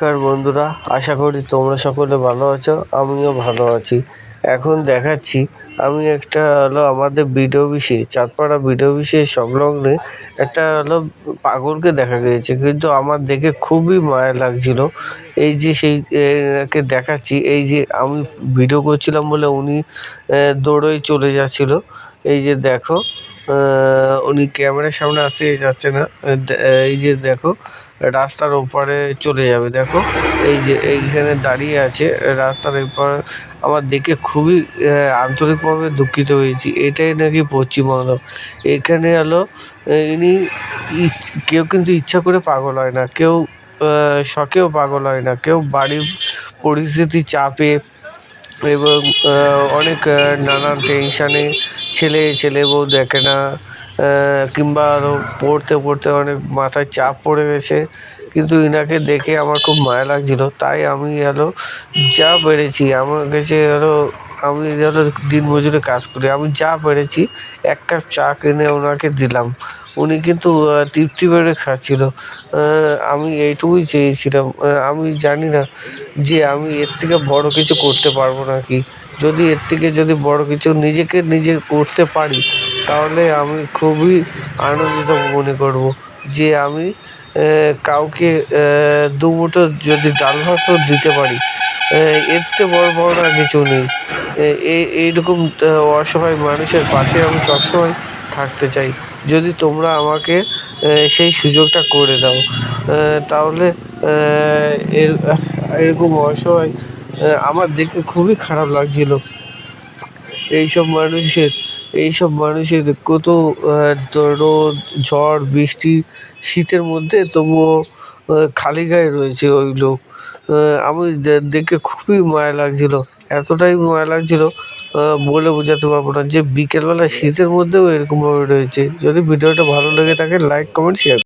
নমস্কার বন্ধুরা, আশা করি তোমরা সকলে ভালো আছো, আমিও ভালো আছি। এখন দেখাচ্ছি, আমি একটা হলো আমাদের বিডিও অফিসে চাঁদপাড়া বিডিও অফিসের সংলগ্নে একটা হলো পাগলকে দেখা গিয়েছে, কিন্তু আমার দেখে খুবই মায়া লাগছিল। এই যে সেই একে দেখাচ্ছি, এই যে আমি ভিডিও করছিলাম বলে উনি দৌড়ে চলে যাচ্ছিল। এই যে দেখো উনি ক্যামেরার সামনে আসতে যাচ্ছে না এই যে দেখো রাস্তার ওপারে চলে যাবে, দেখো। এই যে এইখানে দাঁড়িয়ে আছে, রাস্তার এপার আমার দেখে খুবই আন্তরিকভাবে দুঃখিত হয়েছি। এটাই নাকি পশ্চিমবঙ্গ। এখানে হলো ইনি কেউ কিন্তু ইচ্ছা করে পাগল হয় না। কেউ শখেও পাগল হয় না। কেউ বাড়ির পরিস্থিতি চাপে এবং অনেক নানান টেনশানে ছেলে ছেলে বউ দেখে না। কিংবা আরও পড়তে পড়তে অনেক মাথায় চাপ পড়ে গেছে। কিন্তু ইনাকে দেখে আমার খুব মায়া লাগছিল। তাই আমি হলো যা পেরেছি, আমার কাছে হলো আমি হলো দিন মজুরে কাজ করি। আমি যা পেরেছি, এক কাপ চা কিনে ওনাকে দিলাম। উনি কিন্তু তৃপ্তি বেড়ে খাচ্ছিল। আমি এইটুকুই চেয়েছিলাম। আমি জানি না যে আমি এর থেকে বড় কিছু করতে পারব নাকি। যদি এর থেকে যদি বড় কিছু নিজেকে নিজে করতে পারি তাহলে আমি খুবই আনন্দিত মনে করব যে আমি কাউকে দুমুঠো যদি ডাল ভাতও দিতে পারি এর থেকে বড় বড় আর কিছু নেই। এইরকম অসহায় মানুষের পাশে আমি সবসময় থাকতে চাই। যদি তোমরা আমাকে সেই সুযোগটা করে দাও তাহলে এর, এরকম অসহায় আমার দেখে খুবই খারাপ লাগছিল। এইসব মানুষের এইসব মানুষের কত রোদ ঝড়, বৃষ্টি, শীতের মধ্যে তবুও খালি গায়ে রয়েছে ওই লোক। আমি দেখে খুবই মায়া লাগছিল। এতটাই মায়া লাগছিল বলে বোঝাতে পারব না যে বিকেলবেলা শীতের মধ্যেও এরকমভাবে রয়েছে। যদি ভিডিওটা ভালো লেগে থাকে লাইক কমেন্ট শেয়ার